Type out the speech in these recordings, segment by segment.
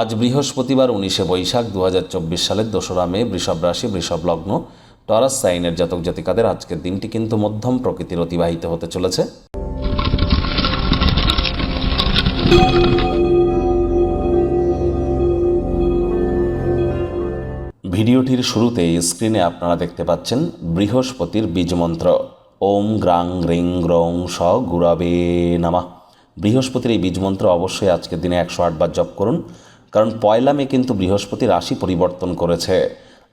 আজ বৃহস্পতিবার উনিশে বৈশাখ দু হাজার চব্বিশ সালের দোসরা মে, বৃষভ রাশি, বৃষভ লগ্ন, টরাস সাইনের জাতক জাতিকাদের আজকের দিনটি কিন্তু মধ্যম প্রকৃতির অতিবাহিত হতে চলেছে। ভিডিওটির শুরুতে স্ক্রিনে আপনারা দেখতে পাচ্ছেন বৃহস্পতির বীজমন্ত্র ওম গ্রাং রিং গ্রং স গুরাবে নামা। বৃহস্পতির এই বীজমন্ত্র অবশ্যই আজকের দিনে একশো আটবার জপ করুন। কারণ পয়লা মে কিন্তু বৃহস্পতি রাশি পরিবর্তন করেছে।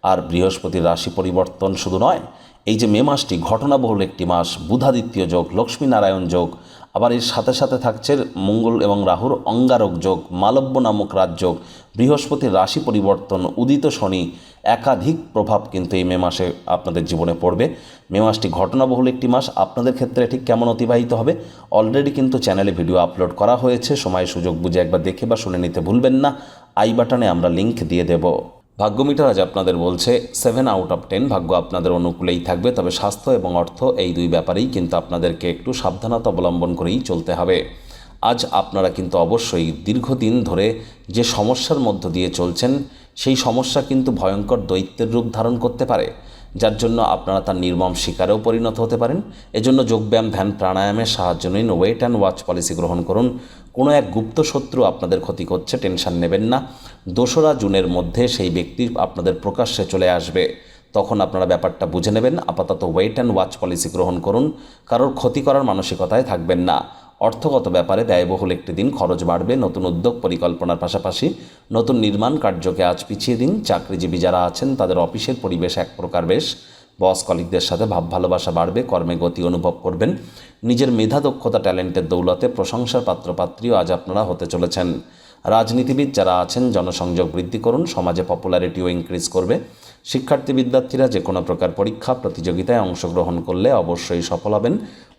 আর বৃহস্পতির রাশি পরিবর্তন শুধু নয়, এই যে মে মাসটি ঘটনাবহুল একটি মাস, বুধাদিত্য যোগ লক্ষ্মীনারায়ণ যোগ, আবার এর সাথে সাথে থাকছে মঙ্গল এবং রাহুর অঙ্গারক যোগ, মালব্য নামক রাজযোগ বৃহস্পতির রাশি পরিবর্তন, উদিত শনি একাধিক প্রভাব কিন্তু এই মে মাসে আপনাদের জীবনে পড়বে। মে মাসটি ঘটনাবহুল একটি মাস। আপনাদের ক্ষেত্রে ঠিক কেমন অতিবাহিত হবে? অলরেডি কিন্তু চ্যানেলে ভিডিও আপলোড করা হয়েছে। সময়, সুযোগ বুঝে একবার দেখে বা শুনে নিতে ভুলবেন না। আই বাটনে আমরা লিংক দিয়ে দেব। ভাগ্যমিটার আজ আপনাদের বলছে সেভেন আউট অফ টেন ভাগ্য আপনাদের অনুকূলেই থাকবে। তবে স্বাস্থ্য এবং অর্থ এই দুই ব্যাপারেই কিন্তু আপনাদেরকে একটু সাবধানতা অবলম্বন করেই চলতে হবে। আজ আপনারা কিন্তু অবশ্যই দীর্ঘদিন ধরে যে সমস্যার মধ্য দিয়ে চলছেন সেই সমস্যা কিন্তু ভয়ঙ্কর দৈত্যের রূপ ধারণ করতে পারে, যার জন্য আপনারা তার নির্মম শিকারেও পরিণত হতে পারেন। এজন্য যোগব্যায়াম, ধ্যান, প্রাণায়ামের সাহায্য নিন ওয়েট অ্যান্ড ওয়াচ পলিসি গ্রহণ করুন। কোনো এক গুপ্ত শত্রু আপনাদের ক্ষতি করছে, টেনশন নেবেন না। দোসরা জুনের মধ্যে সেই ব্যক্তি আপনাদের প্রকাশ্যে চলে আসবে। তখন আপনারা ব্যাপারটা বুঝে নেবেন। আপাতত ওয়েট অ্যান্ড ওয়াচ পলিসি গ্রহণ করুন। কারোর ক্ষতি করার মানসিকতায় থাকবেন না। অর্থগত ব্যাপারে ব্যয়বহুল একটি দিন, খরচ বাড়বে, নতুন উদ্যোগ পরিকল্পনার পাশাপাশি নতুন নির্মাণ কার্যকে আজ পিছিয়ে দিন। চাকরিজীবী যারা আছেন, তাদের অফিসের পরিবেশ এক প্রকার বেশ। বস কলিকদের সাথে ভাব ভালোবাসা বাড়বে, কর্মে গতি অনুভব করবেন। নিজের মেধা, দক্ষতা, ট্যালেন্টের দৌলতে প্রশংসার পাত্রপাত্রীও আজ আপনারা হতে চলেছেন। রাজনীতিবিদ যারা আছেন, জনসংযোগ বৃদ্ধি করুন, সমাজে পপুলারিটিও ইনক্রিজ করবে। শিক্ষার্থী বিদ্যার্থীরা যে কোনো প্রকার পরীক্ষা, প্রতিযোগিতায় অংশগ্রহণ করলে অবশ্যই সফল হবেন।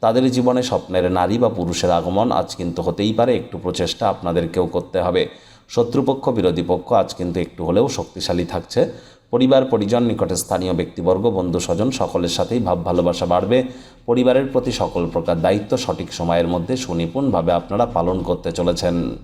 তাদের জীবনে স্বপ্নের নারী বা পুরুষের আগমন আজ কিন্তু হতেই পারে, একটু প্রচেষ্টা আপনাদেরকেও করতে হবে। শত্রুপক্ষ, বিরোধী পক্ষ আজ কিন্তু একটু হলেও শক্তিশালী থাকছে। পরিবার, পরিজন, নিকটে স্থানীয় ব্যক্তিবর্গ, বন্ধু, স্বজন, সকলের সাথেই ভাব ভালোবাসা বাড়বে। পরিবারের প্রতি সকল প্রকার দায়িত্ব সঠিক সময়ের মধ্যে সুনিপুণভাবে আপনারা পালন করতে চলেছেন।